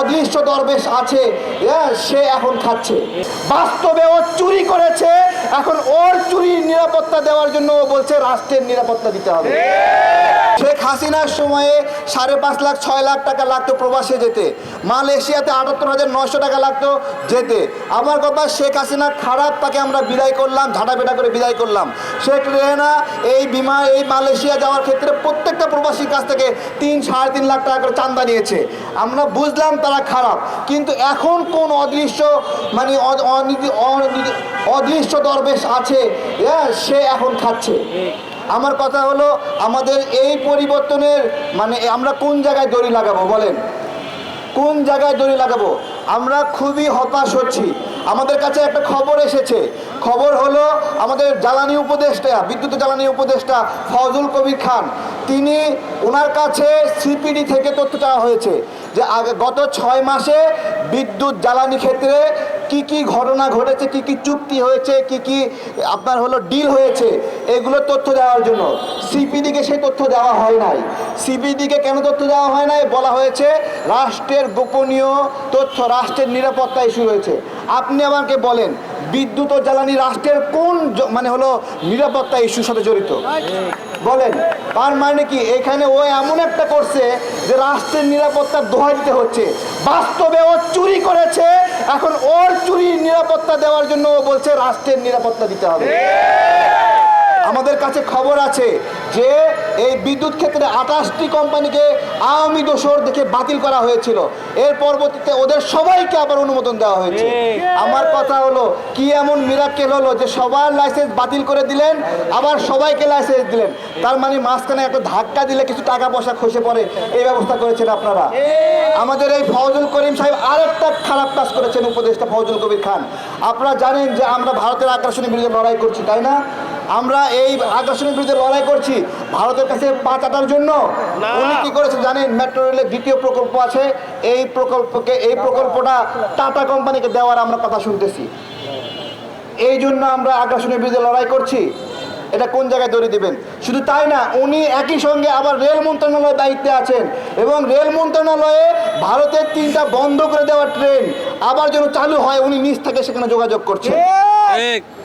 অদৃশ্য দরবেশ আছে। হ্যাঁ, সে এখন খাচ্ছে। বাস্তবে ও চুরি করেছে। এখন ওর চুরির নিরাপত্তা দেওয়ার জন্য ও বলছে রাষ্ট্রের নিরাপত্তা দিতে হবে। শেখ হাসিনার সময়ে সাড়ে পাঁচ লাখ ছয় লাখ টাকা লাগতো প্রবাসে যেতে। মালয়েশিয়াতে আটাত্তর হাজার নশো টাকা লাগতো যেতে। আমার কথা শেখ হাসিনা খারাপ তাকে আমরা বিদায় করলাম ঝাঁটাপেটা করে বিদায় করলাম। শেখ রেহানা এই বিমা এই মালয়েশিয়া যাওয়ার ক্ষেত্রে প্রত্যেকটা প্রবাসীর কাছ থেকে তিন সাড়ে তিন লাখ টাকা করে চান্দা নিয়েছে। আমরা বুঝলাম তারা খারাপ কিন্তু এখন কোন অদৃশ্য মানে অদৃশ্য দরবেশ আছে? হ্যাঁ, সে এখন খাচ্ছে। আমার কথা হলো, আমাদের এই পরিবর্তনের মানে আমরা কোন জায়গায় দড়ি লাগাবো বলেন? কোন জায়গায় দড়ি লাগাবো? আমরা খুবই হতাশ হচ্ছি। আমাদের কাছে একটা খবর এসেছে। খবর হলো, আমাদের জ্বালানি উপদেষ্টা, বিদ্যুৎ জ্বালানি উপদেষ্টা ফজল কবির খান, তিনি ওনার কাছে সিপিডি থেকে তথ্য চাওয়া হয়েছে যে আগে গত ছয় মাসে বিদ্যুৎ জ্বালানি ক্ষেত্রে কি কি ঘটনা ঘটেছে, কি কি চুক্তি হয়েছে, কি কি আপনার হলো ডিল হয়েছে, এগুলো তথ্য দেওয়ার জন্য। সিপিডিকে সেই তথ্য দেওয়া হয় নাই। সিপিডিকে কেন তথ্য দেওয়া হয় নাই? বলা হয়েছে, রাষ্ট্রের গোপনীয় তথ্য, রাষ্ট্রের নিরাপত্তা ইস্যু রয়েছে আপনি আমাকে বলেন বিদ্যুৎ ও জ্বালানি রাষ্ট্রের কোন মানে হলো নিরাপত্তা ইস্যুর সাথে জড়িত? বলেন তার মানে কি? এখানে ও এমন একটা করছে যে রাষ্ট্রের নিরাপত্তা দোহাই দিতে হচ্ছে। বাস্তবে ও চুরি করেছে এখন ওর চুরির নিরাপত্তা দেওয়ার জন্য ও বলছে রাষ্ট্রের নিরাপত্তা দিতে হবে। আমাদের কাছে খবর আছে যে এই বিদ্যুৎ ক্ষেত্রে আঠাশটি কোম্পানিকে আওয়ামী দোষর দেখে বাতিল করা হয়েছিল। এর পরবর্তীতে ওদের সবাইকে আবার অনুমোদন দেওয়া হয়েছে। আমার কথা হলো কি এমন মিরাক্কেল হলো যে সবার লাইসেন্স বাতিল করে দিলেন আবার সবাইকে লাইসেন্স দিলেন? তার মানে মাঝখানে একটা ধাক্কা দিলে কিছু টাকা পয়সা খসে পড়ে। এই ব্যবস্থা করেছেন আপনারা। আমাদের এই ফজল করিম সাহেব আরেকটা খারাপ কাজ করেছেন উপদেষ্টা ফজল কবির খান। আপনারা জানেন যে আমরা ভারতের আগ্রাসনের বিরুদ্ধে লড়াই করছি তাই না? আমরা এই আগ্রাসনের বিরুদ্ধে লড়াই করছি। ভারতের কাছে পা চাটার জন্য। উনি কি করেছে জানেন? মেট্রো রেলের দ্বিতীয় প্রকল্প আছে। এই প্রকল্পকে এই প্রকল্পটা টাটা কোম্পানিকে দেওয়ার আমরা কথা শুনতেছি। এই জন্য আমরা আগ্রাসনের বিরুদ্ধে লড়াই করছি। এটা কোন জায়গায় দড়ি দিবেন? শুধু তাই না উনি একই সঙ্গে আবার রেল মন্ত্রণালয়ের দায়িত্বে আছেন এবং রেল মন্ত্রণালয়ে ভারতের তিনটা বন্ধ করে দেওয়া ট্রেন আবার যেন চালু হয় উনি নিজ থেকে সেখানে যোগাযোগ করছেন। ঠিক।